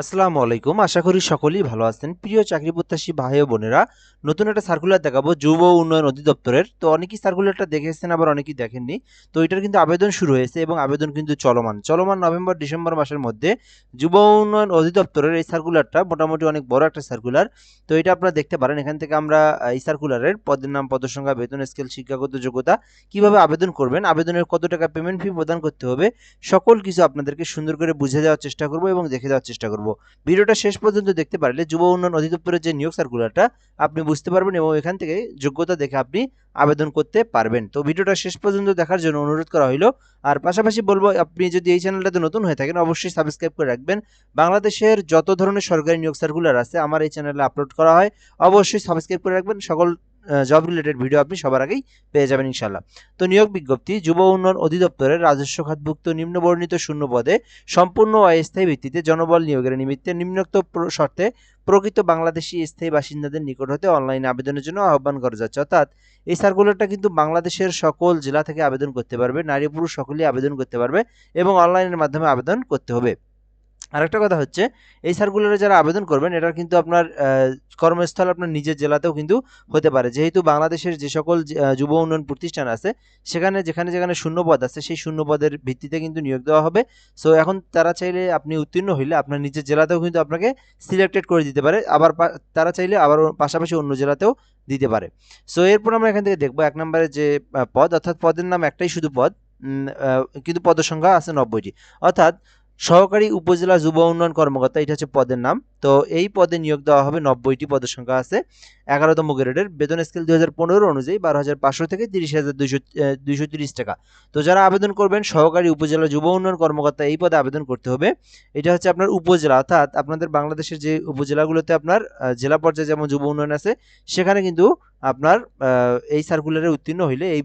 আসসালামু আলাইকুম। আশা করি সকলেই ভালো আছেন। প্রিয় চাকরি প্রত্যাশী ভাই ও বোনেরা, নতুন একটা সার্কুলার দেখাবো, যুব উন্নয়ন অধিদপ্তরের। তো অনেকেই সার্কুলারটা দেখেছেন, আবার অনেকেই দেখেননি। তো এটার কিন্তু আবেদন শুরু হয়েছে এবং আবেদন কিন্তু চলমান। চলমান নভেম্বর, ডিসেম্বর মাসের মধ্যে যুব উন্নয়ন অধিদপ্তরের এই সার্কুলারটা মোটামুটি অনেক বড় একটা সার্কুলার তো এটা আপনারা দেখতে পারেন। এখান থেকে আমরা এই সার্কুলারের পদের নাম, পদসংখ্যা, বেতন স্কেল শিক্ষাগত যোগ্যতা কীভাবে আবেদন করবেন, আবেদনের কত টাকা পেমেন্ট ফি প্রদান করতে হবে, সকল কিছু আপনাদেরকে সুন্দর করে বুঝে দেওয়ার চেষ্টা করব এবং দেখে দেওয়ার চেষ্টা করব। ভিডিওটা শেষ পর্যন্ত দেখতে পারলে যুব উন্নয়ন অধিদপ্তরের যে নিয়োগ সার্কুলারটা আপনি বুঝতে পারবেন এবং এখান থেকে যোগ্যতা দেখে আপনি আবেদন করতে পারবেন। তো ভিডিওটা শেষ পর্যন্ত দেখার জন্য অনুরোধ করা হইল। আর পাশাপাশি বলব, আপনি যদি এই চ্যানেলটাতে নতুন হয়ে থাকেন, অবশ্যই সাবস্ক্রাইব করে রাখবেন। বাংলাদেশের যত ধরনের সরকারি নিয়োগ সার্কুলার আছে, আমার এই চ্যানেলে আপলোড করা হয়। অবশ্যই সাবস্ক্রাইব করে রাখবেন। সকল জব রিলেটেড ভিডিও আপনি সবার আগেই পেয়ে যাবেন ইনশাল্লাহ তো নিয়োগ বিজ্ঞপ্তি, যুব উন্নয়ন অধিদপ্তরের রাজস্ব খাতভুক্ত নিম্নবর্ণিত শূন্য পদে সম্পূর্ণ অস্থায়ী ভিত্তিতে জনবল নিয়োগের নিমিত্তে নিম্নোক্ত শর্তে প্রকৃত বাংলাদেশি স্থায়ী বাসিন্দাদের নিকট হতে অনলাইনে আবেদনের জন্য আহ্বান করা যাচ্ছে। অর্থাৎ এই সার্কুলারটা কিন্তু বাংলাদেশের সকল জেলা থেকে আবেদন করতে পারবে, নারী পুরুষ সকলেই আবেদন করতে পারবে এবং অনলাইনের মাধ্যমে আবেদন করতে হবে। আরেকটা কথা হচ্ছে, এই সার্কুলারে যারা আবেদন করবেন এটা কিন্তু আপনার কর্মস্থল আপনার নিজের জেলাতেও কিন্তু হতে পারে। যেহেতু বাংলাদেশের যে সকল যুব উন্নয়ন প্রতিষ্ঠান আছে, সেখানে, যেখানে যেখানে শূন্য পদ আছে, সেই শূন্য পদের ভিত্তিতে কিন্তু নিয়োগ দেওয়া হবে। সো এখন তারা চাইলে আপনি উত্তীর্ণ হইলে আপনার নিজের জেলাতেও কিন্তু আপনাকে সিলেক্টেড করে দিতে পারে, আবার তারা চাইলে আবার পাশাপাশি অন্য জেলাতেও দিতে পারে। সো এরপর আমরা এখান থেকে দেখব এক নম্বরে যে পদ, অর্থাৎ পদের নাম একটাই শুধু পদ কিন্তু পদের সংখ্যা আছে নব্বইটি। অর্থাৎ সহকারী উপজেলা যুব উন্নয়ন কর্মকর্তা, এটা হচ্ছে পদের নাম। তো এই পদে নিয়োগ দেওয়া হবে নব্বইটি পদের সংখ্যা আছে। এগারোতম গ্রেডের বেতন স্কেল দুই হাজার পনেরো অনুযায়ী বারো হাজার পাঁচশো থেকে তিরিশ হাজার দুইশো দুইশো তিরিশ টাকা। তো যারা আবেদন করবেন, সহকারী উপজেলা যুব উন্নয়ন কর্মকর্তা এই পদে আবেদন করতে হবে। এটা হচ্ছে আপনার উপজেলা, অর্থাৎ আপনাদের বাংলাদেশের যে উপজেলাগুলোতে আপনার জেলা পর্যায়ে যেমন যুব উন্নয়ন আছে, সেখানে কিন্তু আপনার এই সার্কুলারে উত্তীর্ণ হইলে এই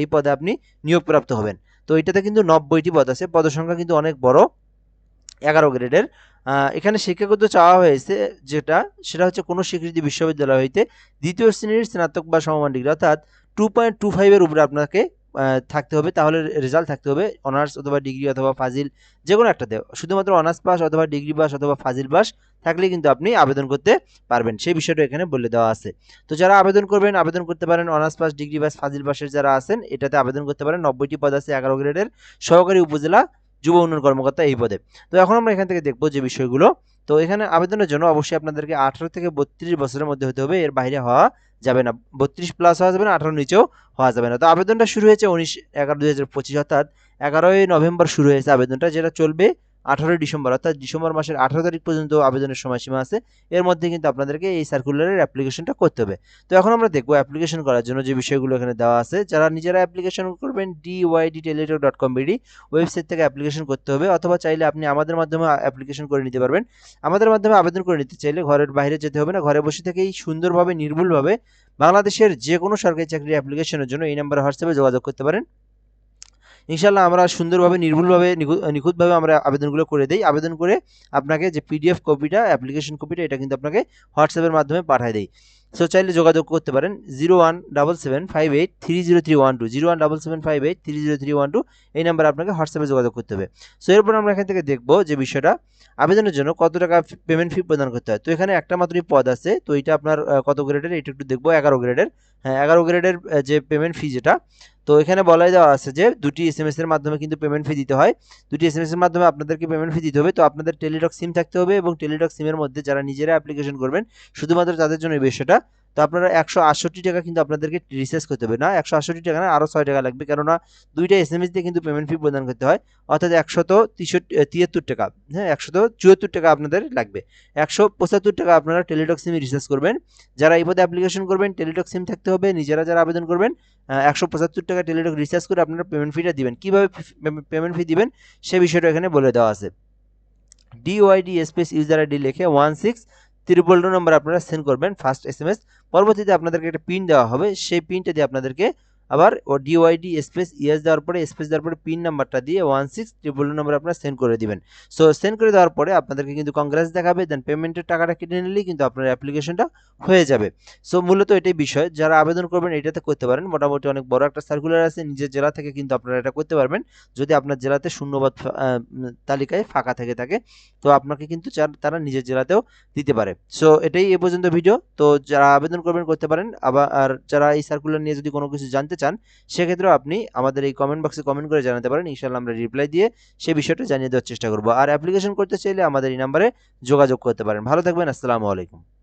এই পদে আপনি নিয়োগপ্রাপ্ত হবেন। তো এটাতে কিন্তু নব্বইটি পদ আছে। পদ সংখ্যা কিন্তু অনেক বড়, এগারো গ্রেডের। এখানে শিক্ষাগত চাওয়া হয়েছে যেটা, সেটা হচ্ছে কোনো স্বীকৃতি বিশ্ববিদ্যালয় হইতে দ্বিতীয় শ্রেণির স্নাতক বা সমমান ডিগ্রি অর্থাৎ টু পয়েন্ট টু ফাইভের উপরে আপনাকে থাকতে হবে, তাহলে রেজাল্ট থাকতে হবে। অনার্স অথবা ডিগ্রি অথবা ফাজিল যে কোনো একটা একটাতে শুধুমাত্র অনার্স পাস অথবা ডিগ্রি পাস অথবা ফাজিল পাস থাকলে কিন্তু আপনি আবেদন করতে পারবেন। সেই বিষয়টা এখানে বলে দেওয়া আছে। তো যারা আবেদন করবেন, আবেদন করতে পারেন অনার্স পাস ডিগ্রি পাস ফাজিল পাসের যারা আছেন, এটাতে আবেদন করতে পারেন। নব্বইটি পদ আছে, এগারো গ্রেডের সহকারী উপজেলা যুব উন্নয়ন কর্মকর্তা এই পদে। তো এখন আমরা এখান থেকে দেখব যে বিষয়গুলো তো এখানে আবেদনের জন্য অবশ্যই আপনাদেরকে আঠারো থেকে বত্রিশ বছরের মধ্যে হতে হবে। এর বাইরে হওয়া যাবে না। বত্রিশ প্লাস হওয়া যাবে না আঠারো নিচেও হওয়া যাবে না। তো আবেদনটা শুরু হয়েছে উনিশ এগারো দুই হাজার পঁচিশ, অর্থাৎ এগারোই নভেম্বর শুরু হয়েছে আবেদনটা, যেটা চলবে আঠারোই ডিসেম্বর, অর্থাৎ ডিসেম্বর মাসের আঠারো তারিখ পর্যন্ত আবেদনের সময়সীমা আছে। এর মধ্যে কিন্তু আপনাদেরকে এই সার্কুলারের অ্যাপ্লিকেশনটা করতে হবে। তো এখন আমরা দেখব অ্যাপ্লিকেশন করার জন্য যে বিষয়গুলো এখানে দেওয়া আছে। যারা নিজেরা অ্যাপ্লিকেশন করবেন DYD Teletalk dot com BD website থেকে অ্যাপ্লিকেশন করতে হবে। অথবা চাইলে আপনি আমাদের মাধ্যমে অ্যাপ্লিকেশন করে নিতে পারবেন। আমাদের মাধ্যমে আবেদন করে নিতে চাইলে ঘরের বাইরে যেতে হবে না। ঘরে বসে থেকেই সুন্দরভাবে, নির্ভুলভাবে বাংলাদেশের যে কোনো সরকারি চাকরির অ্যাপ্লিকেশনের জন্য এই নাম্বারে হোয়াটসঅ্যাপে যোগাযোগ করতে পারেন। ইনশাল্লাহ আমরা সুন্দরভাবে, নির্ভুলভাবে, নিখুঁত- নিখুঁতভাবে আমরা আবেদনগুলো করে দিই। আবেদন করে আপনাকে যে পিডিএফ কপিটা অ্যাপ্লিকেশন কপিটা এটা কিন্তু আপনাকে হোয়াটসঅ্যাপের মাধ্যমে পাঠিয়ে দেই। সো চাইলে যোগাযোগ করতে পারেন zero one double seven five eight three zero three one two zero one double seven five eight three zero three one two এই নাম্বারে আপনাকে হোয়াটসঅ্যাপে যোগাযোগ করতে হবে। সো এরপর আমরা এখান থেকে দেখব যে বিষয়টা, আবেদনের জন্য কত টাকা পেমেন্ট ফি প্রদান করতে হয়। তো এখানে একটা মাত্রই পদ আছে, তো এটা আপনার কত গ্রেডের এটা একটু দেখব, এগারো গ্রেডের হ্যাঁ এগারো গ্রেডের যে পেমেন্ট ফি যেটা তো এখানে বলাই দেওয়া আছে যে দুটি এস এম এস এর মাধ্যমে কিন্তু পেমেন্ট ফি দিতে হয়। দুটি এস এম এস এর মাধ্যমে আপনাদেরকে পেমেন্ট ফি দিতে হবে। তো আপনাদের টেলিটক সিম থাকতে হবে এবং টেলিটক সিমের মধ্যে যারা নিজেরা অ্যাপ্লিকেশন করবেন, শুধুমাত্র তাদের জন্য এই বিষয়টা। তো আপনারা একশো আটষট্টি টাকা কিন্তু আপনাদেরকে রিচার্জ করতে হবে। না, একশো আটষট্টি টাকা না আরও ছয় টাকা লাগবে। কেননা দুইটা এস এম এস দিয়ে কিন্তু পেমেন্ট ফি প্রদান করতে হয়। অর্থাৎ একশত তিয়াত্তর টাকা। হ্যাঁ একশত চুয়াত্তর টাকা আপনাদের লাগবে। একশো পঁচাত্তর টাকা আপনারা টেলিটক সিমে রিচার্জ করবেন। যারা এই পদে অ্যাপ্লিকেশন করবেন টেলিটক সিম থাকতে হবে। নিজেরা যারা আবেদন করবেন একশো পঁচাত্তর টাকা টেলিটক রিচার্জ করে আপনারা পেমেন্ট ফিটা দিবেন। কীভাবে পেমেন্ট ফি দিবেন, সে বিষয়টা এখানে বলে দেওয়া আছে। ডিওয়াইডি স্পেস ইউজার আইডি লিখে ওয়ান সিক্স ত্রিপল টু নম্বর আপনারা সেন্ড করবেন ফার্স্ট এস এম এস পরবর্তীতে আপনাদেরকে একটা পিন দেওয়া হবে, সেই পিনটা দিয়ে আপনাদেরকে আবার ও ডিওয়াইডি স্পেস ইএস দেওয়ার পরে স্পেস দেওয়ার পরে পিন নাম্বারটা দিয়ে ওয়ান সিক্স ট্রিপল নাম্বার আপনারা সেন্ড করে দিবেন। সো সেন্ড করে দেওয়ার পরে আপনাদেরকে কিন্তু কংগ্রেস দেখাবে দেন পেমেন্টের টাকাটা কেটে নিলেই কিন্তু আপনার অ্যাপ্লিকেশনটা হয়ে যাবে। সো মূলত এটাই বিষয়। যারা আবেদন করবেন, এটাতে করতে পারেন। মোটামুটি অনেক বড় একটা সার্কুলার আছে, নিজের জেলা থেকে কিন্তু আপনারা এটা করতে পারবেন। যদি আপনার জেলাতে শূন্যবাদ তালিকায় ফাঁকা থেকে থাকে, তো আপনাকে কিন্তু তারা নিজের জেলাতেও দিতে পারে। সো এটাই এ পর্যন্ত ভিডিও তো যারা আবেদন করবেন, করতে পারেন। আবার, আর যারা এই সার্কুলার নিয়ে যদি কোনো কিছু জানতে চান, সেক্ষেত্রেও আপনি আমাদের এই কমেন্ট বক্সে কমেন্ট করে জানাতে পারেন। ইনশাল্লাহ আমরা রিপ্লাই দিয়ে সেই বিষয়টা জানিয়ে দেওয়ার চেষ্টা করব। আর অ্যাপ্লিকেশন করতে চাইলে আমাদের এই নাম্বারে যোগাযোগ করতে পারেন। ভালো থাকবেন, আসসালামু আলাইকুম।